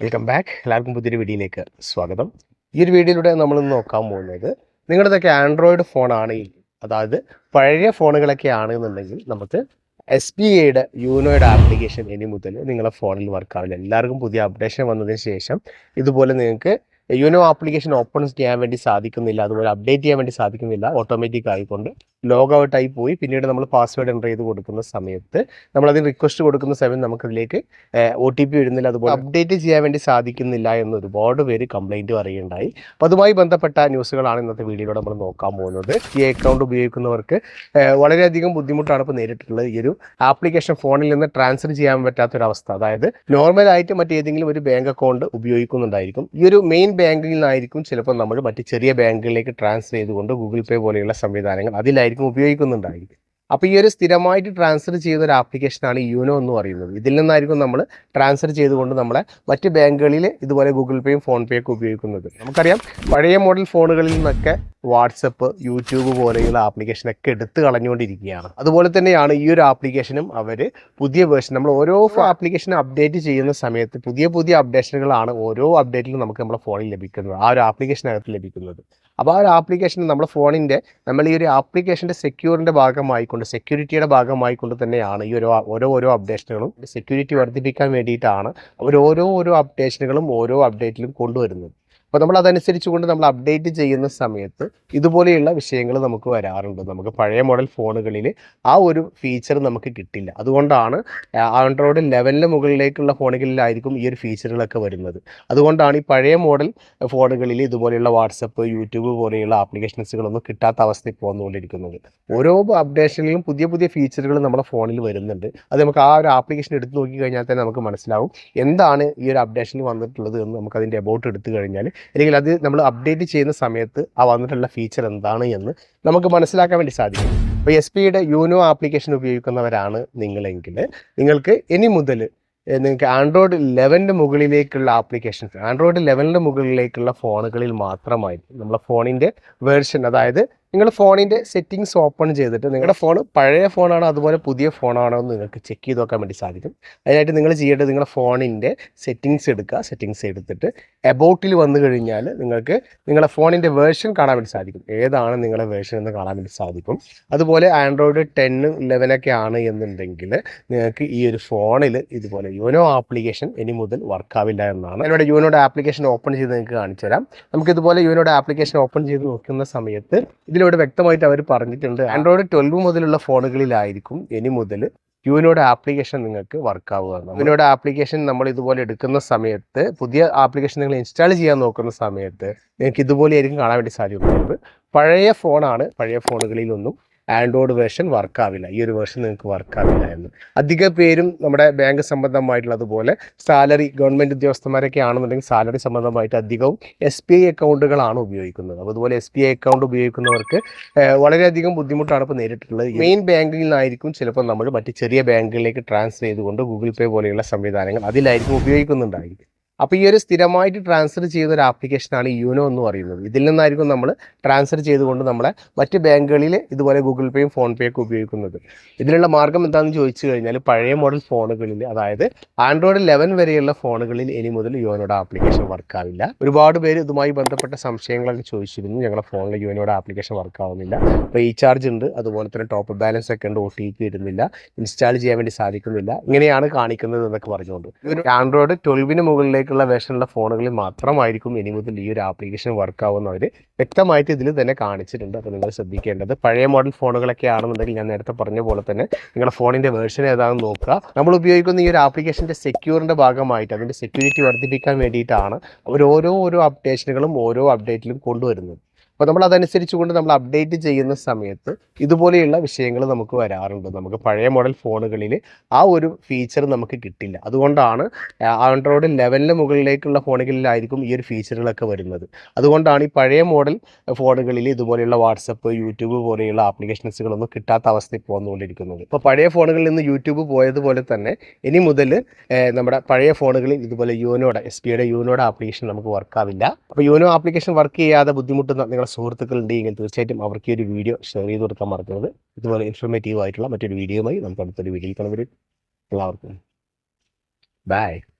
Welcome back എല്ലാവർക്കും പുതിയൊരു വീഡിയോയിലേക്ക് സ്വാഗതം. ഈ ഒരു വീഡിയോയിലൂടെ നമ്മൾ നോക്കാൻ പോകുന്നത് നിങ്ങളുടെതൊക്കെ ആൻഡ്രോയിഡ് ഫോണാണ് അതായത് പഴയ ഫോണുകളൊക്കെ ആണെന്നുണ്ടെങ്കിൽ നമുക്ക് എസ് ബി ഐയുടെ യൂനോയുടെ ആപ്ലിക്കേഷൻ ഇനി മുതൽ നിങ്ങളുടെ ഫോണിൽ വർക്ക് ആവില്ല. എല്ലാവർക്കും പുതിയ അപ്ഡേഷൻ വന്നതിന് ശേഷം ഇതുപോലെ നിങ്ങൾക്ക് യൂനോ ആപ്ലിക്കേഷൻ ഓപ്പൺ ചെയ്യാൻ വേണ്ടി സാധിക്കുന്നില്ല അതുപോലെ അപ്ഡേറ്റ് ചെയ്യാൻ വേണ്ടി സാധിക്കുന്നില്ല ഓട്ടോമാറ്റിക് ആയിക്കൊണ്ട് ലോഗ് ഔട്ടായി പോയി. പിന്നീട് നമ്മൾ പാസ്വേഡ് എന്റർ ചെയ്ത് കൊടുക്കുന്ന സമയത്ത് നമ്മൾ അതിന് റിക്വസ്റ്റ് കൊടുക്കുന്ന സമയം നമുക്കതിലേക്ക് ഒ ടി പി വരുന്നില്ല. അതുപോലെ അപ്ഡേറ്റ് ചെയ്യാൻ വേണ്ടി സാധിക്കുന്നില്ല എന്ന് ഒരുപാട് പേര് കംപ്ലൈന്റ് പറയുകയുണ്ടായി. അപ്പോൾ അതുമായി ബന്ധപ്പെട്ട ന്യൂസുകളാണ് ഇന്നത്തെ വീഡിയോയിലൂടെ നമ്മൾ നോക്കാൻ പോകുന്നത്. ഈ അക്കൗണ്ട് ഉപയോഗിക്കുന്നവർക്ക് വളരെയധികം ബുദ്ധിമുട്ടാണ് ഇപ്പോൾ നേരിട്ടുള്ളത്. ഈ ഒരു ആപ്ലിക്കേഷൻ ഫോണിൽ നിന്ന് ട്രാൻസ്ഫർ ചെയ്യാൻ പറ്റാത്തൊരവസ്ഥ. അതായത് നോർമലായിട്ട് മറ്റേതെങ്കിലും ഒരു ബാങ്ക് അക്കൗണ്ട് ഉപയോഗിക്കുന്നുണ്ടായിരിക്കും. ഈ ഒരു മെയിൻ ബാങ്കിൽ നിന്നായിരിക്കും ചിലപ്പോൾ നമ്മൾ മറ്റ് ചെറിയ ബാങ്കുകളിലേക്ക് ട്രാൻസ്ഫർ ചെയ്തുകൊണ്ട് ഗൂഗിൾ പേ പോലെയുള്ള സംവിധാനങ്ങൾ അതിലായിരിക്കും ഉപയോഗിക്കുന്നുണ്ടായിരിക്കും. അപ്പോൾ ഈ ഒരു സ്ഥിരമായിട്ട് ട്രാൻസ്ഫർ ചെയ്യുന്ന ഒരു ആപ്ലിക്കേഷനാണ് യൂനോ എന്ന് പറയുന്നത്. ഇതിൽ നിന്നായിരിക്കും നമ്മൾ ട്രാൻസ്ഫർ ചെയ്തുകൊണ്ട് നമ്മളെ മറ്റ് ബാങ്കുകളിൽ ഇതുപോലെ ഗൂഗിൾ പേയും ഫോൺ പേ ഒക്കെ ഉപയോഗിക്കുന്നത്. നമുക്കറിയാം പഴയ മോഡൽ ഫോണുകളിൽ നിന്നൊക്കെ വാട്സപ്പ് യൂട്യൂബ് പോലെയുള്ള ആപ്ലിക്കേഷനൊക്കെ എടുത്തു കളഞ്ഞുകൊണ്ടിരിക്കുകയാണ്. അതുപോലെ തന്നെയാണ് ഈ ഒരു ആപ്ലിക്കേഷനും അവർ പുതിയ വേർഷൻ നമ്മൾ ഓരോ ആപ്ലിക്കേഷനും അപ്ഡേറ്റ് ചെയ്യുന്ന സമയത്ത് പുതിയ പുതിയ അപ്ഡേഷനുകളാണ് ഓരോ അപ്ഡേറ്റിലും നമുക്ക് നമ്മുടെ ഫോണിൽ ലഭിക്കുന്നത് ആ ഒരു ആപ്ലിക്കേഷനകത്ത് ലഭിക്കുന്നത്. അപ്പോൾ ആ ഒരു ആപ്ലിക്കേഷൻ നമ്മുടെ ഫോണിന്റെ നമ്മൾ ഈ ഒരു ആപ്ലിക്കേഷന്റെ സെക്യൂറിന്റെ ഭാഗമായിക്കൊണ്ട് സെക്യൂരിറ്റിയുടെ ഭാഗമായിക്കൊണ്ട് തന്നെയാണ് ഈ ഒരു ഓരോ ഓരോ അപ്ഡേഷനുകളും സെക്യൂരിറ്റി വർദ്ധിപ്പിക്കാൻ വേണ്ടിയിട്ടാണ് അവർ ഓരോ ഓരോ അപ്ഡേഷനുകളും ഓരോ അപ്ഡേറ്റിലും കൊണ്ടുവരുന്നത്. അപ്പോൾ നമ്മൾ അതനുസരിച്ച് കൊണ്ട് നമ്മൾ അപ്ഡേറ്റ് ചെയ്യുന്ന സമയത്ത് ഇതുപോലെയുള്ള വിഷയങ്ങൾ നമുക്ക് വരാറുണ്ട്. നമുക്ക് പഴയ മോഡൽ ഫോണുകളിൽ ആ ഒരു ഫീച്ചർ നമുക്ക് കിട്ടില്ല. അതുകൊണ്ടാണ് ആൻഡ്രോയിഡ് ലെവലിന് മുകളിലേക്കുള്ള ഫോണുകളിലായിരിക്കും ഈ ഒരു ഫീച്ചറുകളൊക്കെ വരുന്നത്. അതുകൊണ്ടാണ് ഈ പഴയ മോഡൽ ഫോണുകളിൽ ഇതുപോലെയുള്ള വാട്സപ്പ് യൂട്യൂബ് പോലെയുള്ള ആപ്ലിക്കേഷൻസുകളൊന്നും കിട്ടാത്ത അവസ്ഥയിൽ പോന്നുകൊണ്ടിരിക്കുന്നത്. ഓരോ അപ്ഡേഷനിലും പുതിയ പുതിയ ഫീച്ചറുകൾ നമ്മുടെ ഫോണിൽ വരുന്നുണ്ട്. അത് നമുക്ക് ആ ഒരു ആപ്ലിക്കേഷൻ എടുത്ത് നോക്കി കഴിഞ്ഞാൽ തന്നെ നമുക്ക് മനസ്സിലാവും. എന്താണ് ഈ ഒരു അപ്ഡേഷനിൽ വന്നിട്ടുള്ളത് എന്ന് നമുക്ക് അതിന്റെ അബൌട്ട് എടുത്തു കഴിഞ്ഞാൽ അല്ലെങ്കിൽ അത് നമ്മൾ അപ്ഡേറ്റ് ചെയ്യുന്ന സമയത്ത് ആ വന്നിട്ടുള്ള ഫീച്ചർ എന്താണ് എന്ന് നമുക്ക് മനസ്സിലാക്കാൻ വേണ്ടി സാധിക്കും. അപ്പോൾ എസ് പിയുടെ യൂനോ ആപ്ലിക്കേഷൻ ഉപയോഗിക്കുന്നവരാണ് നിങ്ങളെങ്കിൽ നിങ്ങൾക്ക് ഇനി മുതൽ നിങ്ങൾക്ക് ആൻഡ്രോയിഡ് ലെവന്റെ മുകളിലേക്കുള്ള ആപ്ലിക്കേഷൻസ് ആൻഡ്രോയിഡ് ലെവലിന്റെ മുകളിലേക്കുള്ള ഫോണുകളിൽ മാത്രമായിരിക്കും നമ്മളെ ഫോണിന്റെ വേർഷൻ അതായത് നിങ്ങൾ ഫോണിന്റെ സെറ്റിങ്സ് ഓപ്പൺ ചെയ്തിട്ട് നിങ്ങളുടെ ഫോൺ പഴയ ഫോണാണോ അതുപോലെ പുതിയ ഫോണാണോ എന്ന് നിങ്ങൾക്ക് ചെക്ക് ചെയ്ത് നോക്കാൻ വേണ്ടി സാധിക്കും. അതിനായിട്ട് നിങ്ങൾ ചെയ്യേണ്ടത് നിങ്ങളുടെ ഫോണിന്റെ സെറ്റിങ്സ് എടുക്കുക. സെറ്റിങ്സ് എടുത്തിട്ട് എബൌട്ടിൽ വന്നു കഴിഞ്ഞാൽ നിങ്ങൾക്ക് നിങ്ങളുടെ ഫോണിന്റെ വേർഷൻ കാണാൻ വേണ്ടി സാധിക്കും. ഏതാണ് നിങ്ങളുടെ വേർഷൻ എന്ന് കാണാൻ വേണ്ടി സാധിക്കും. അതുപോലെ ആൻഡ്രോയിഡ് ടെന്നും ഇലവനൊക്കെ ആണ് എന്നുണ്ടെങ്കിൽ നിങ്ങൾക്ക് ഈ ഒരു ഫോണിൽ ഇതുപോലെ യോനോ ആപ്ലിക്കേഷൻ ഇനി മുതൽ വർക്കാവില്ല എന്നാണ്. എന്നോട് യോനോയുടെ ആപ്ലിക്കേഷൻ ഓപ്പൺ ചെയ്ത് നിങ്ങൾക്ക് കാണിച്ചു തരാം നമുക്കിതുപോലെ യോനോയുടെ ആപ്ലിക്കേഷൻ ഓപ്പൺ ചെയ്ത് നോക്കുന്ന സമയത്ത് ഇതിലൂടെ വ്യക്തമായിട്ട് അവർ പറഞ്ഞിട്ടുണ്ട്. ആൻഡ്രോയിഡ് ട്വൽവ് മുതലുള്ള ഫോണുകളിലായിരിക്കും ഇനി മുതൽ യുവിനോട് ആപ്ലിക്കേഷൻ നിങ്ങൾക്ക് വർക്ക് ആവുക യുവിനോട് ആപ്ലിക്കേഷൻ നമ്മൾ ഇതുപോലെ എടുക്കുന്ന സമയത്ത് പുതിയ ആപ്ലിക്കേഷൻ നിങ്ങൾ ഇൻസ്റ്റാൾ ചെയ്യാൻ നോക്കുന്ന സമയത്ത് നിങ്ങൾക്ക് ഇതുപോലെ ആയിരിക്കും കാണാൻ വേണ്ടി സാധിക്കുന്നത് പഴയ ഫോണാണ് പഴയ ഫോണുകളിലൊന്നും ആൻഡ്രോയിഡ് വേർഷൻ വർക്കാവില്ല ഈ ഒരു വേർഷൻ നിങ്ങൾക്ക് വർക്കാവില്ല എന്ന്. അധിക പേരും നമ്മുടെ ബാങ്ക് സംബന്ധമായിട്ടുള്ളതുപോലെ സാലറി ഗവൺമെന്റ് ഉദ്യോഗസ്ഥന്മാരൊക്കെ ആണെന്നുണ്ടെങ്കിൽ സാലറി സംബന്ധമായിട്ട് അധികവും എസ് ബി ഐ അക്കൗണ്ടുകളാണ് ഉപയോഗിക്കുന്നത്. അപ്പോൾ അതുപോലെ എസ് ബി ഐ അക്കൗണ്ട് ഉപയോഗിക്കുന്നവർക്ക് വളരെയധികം ബുദ്ധിമുട്ടാണ് ഇപ്പോൾ നേരിട്ടുള്ളത്. മെയിൻ ബാങ്കിൽ നിന്നായിരിക്കും ചിലപ്പോൾ നമ്മൾ മറ്റ് ചെറിയ ബാങ്കുകളിലേക്ക് ട്രാൻസ്ഫർ ചെയ്തുകൊണ്ട് ഗൂഗിൾ പേ പോലെയുള്ള സംവിധാനങ്ങൾ അതിലായിരിക്കും ഉപയോഗിക്കുന്നുണ്ടായിരിക്കും. അപ്പോൾ ഈ ഒരു സ്ഥിരമായിട്ട് ട്രാൻസ്ഫർ ചെയ്യുന്ന ഒരു ആപ്ലിക്കേഷനാണ് യൂനോ എന്ന് പറയുന്നത്. ഇതിൽ നിന്നായിരിക്കും നമ്മൾ ട്രാൻസ്ഫർ ചെയ്തുകൊണ്ട് നമ്മളെ മറ്റ് ബാങ്കുകളിൽ ഇതുപോലെ ഗൂഗിൾ പേയും ഫോൺ പേ ഒക്കെ ഉപയോഗിക്കുന്നത്. ഇതിനുള്ള മാർഗം എന്താണെന്ന് ചോദിച്ചു കഴിഞ്ഞാൽ പഴയ മോഡൽ ഫോണുകളിൽ അതായത് ആൻഡ്രോയിഡ് ലെവൻ വരെയുള്ള ഫോണുകളിൽ ഇനി മുതൽ യുവനോട് ആപ്ലിക്കേഷൻ വർക്ക് ആവില്ല. ഒരുപാട് പേര് ഇതുമായി ബന്ധപ്പെട്ട സംശയങ്ങളൊക്കെ ചോദിച്ചിരുന്നു. ഞങ്ങളുടെ ഫോണിൽ യുവനോട് ആപ്ലിക്കേഷൻ വർക്ക് ആവുന്നില്ല. റീചാർജ് ഉണ്ട്. അതുപോലെ തന്നെ ടോപ്പ് ബാലൻസ് ഒക്കെ ഉണ്ട്. ഒ ടി പി ഇടുന്നില്ല ഇൻസ്റ്റാൾ ചെയ്യാൻ വേണ്ടി സാധിക്കുന്നില്ല. ഇങ്ങനെയാണ് കാണിക്കുന്നത് എന്നൊക്കെ പറഞ്ഞുകൊണ്ട് ആൻഡ്രോയിഡ് ട്വൽവിന് മുകളിലേക്കുള്ള വേഷനുള്ള ഫോണുകളിൽ മാത്രമായിരിക്കും ഇനി മുതൽ ഈ ഒരു ആപ്ലിക്കേഷൻ വർക്ക് ആവുന്ന അവർ വ്യക്തമായിട്ട് ഇതിൽ തന്നെ കാണിച്ചിട്ടുണ്ട്. അപ്പോൾ നിങ്ങൾ ശ്രദ്ധിക്കേണ്ടത് പഴയ മോഡൽ ഫോണുകളൊക്കെ ആണെന്നുണ്ടെങ്കിൽ ഞാൻ നേരത്തെ പറഞ്ഞ പോലെ തന്നെ നിങ്ങളുടെ ഫോണിന്റെ വേർഷൻ ഏതാണെന്ന് നോക്കുക. നമ്മൾ ഉപയോഗിക്കുന്ന ഈ ഒരു ആപ്ലിക്കേഷന്റെ സെക്യൂറിന്റെ ഭാഗമായിട്ട് അതിന്റെ സെക്യൂരിറ്റി വർദ്ധിപ്പിക്കാൻ വേണ്ടിയിട്ടാണ് അവർ ഓരോ ഓരോ അപ്ഡേഷനുകളും ഓരോ അപ്ഡേറ്റിലും കൊണ്ടുവരുന്നത്. അപ്പോൾ നമ്മൾ അതനുസരിച്ച് കൊണ്ട് നമ്മൾ അപ്ഡേറ്റ് ചെയ്യുന്ന സമയത്ത് ഇതുപോലെയുള്ള വിഷയങ്ങൾ നമുക്ക് വരാറുണ്ട്. നമുക്ക് പഴയ മോഡൽ ഫോണുകളിൽ ആ ഒരു ഫീച്ചർ നമുക്ക് കിട്ടില്ല. അതുകൊണ്ടാണ് ആൻഡ്രോയിഡ് ലെവലിന് മുകളിലേക്കുള്ള ഫോണുകളിലായിരിക്കും ഈ ഒരു ഫീച്ചറുകളൊക്കെ വരുന്നത്. അതുകൊണ്ടാണ് ഈ പഴയ മോഡൽ ഫോണുകളിൽ ഇതുപോലെയുള്ള വാട്സപ്പ് യൂട്യൂബ് പോലെയുള്ള ആപ്ലിക്കേഷൻസുകളൊന്നും കിട്ടാത്ത അവസ്ഥയിൽ പോന്നുകൊണ്ടിരിക്കുന്നത്. ഇപ്പോൾ പഴയ ഫോണുകളിൽ നിന്ന് യൂട്യൂബ് പോയതുപോലെ തന്നെ ഇനി മുതൽ നമ്മുടെ പഴയ ഫോണുകളിൽ ഇതുപോലെ യൂനോയുടെ എസ് പിയുടെ യൂനോയുടെ ആപ്ലിക്കേഷൻ നമുക്ക് വർക്കാവില്ല അപ്പോൾ യൂനോ ആപ്ലിക്കേഷൻ വർക്ക് ചെയ്യാതെ ബുദ്ധിമുട്ടുന്ന നിങ്ങളുടെ സുഹൃത്തുക്കൾ ഉണ്ടെങ്കിൽ തീർച്ചയായിട്ടും അവർക്ക് ഒരു വീഡിയോ ഷെയർ ചെയ്ത് കൊടുക്കാൻ മറക്കരുത്. ഇതുപോലെ ഇൻഫോർമേറ്റീവ് ആയിട്ടുള്ള മറ്റൊരു വീഡിയോയുമായി നമുക്ക് അടുത്തൊരു വീഡിയോയിൽ കാണുമ്പോൾ എല്ലാവർക്കും. ബൈ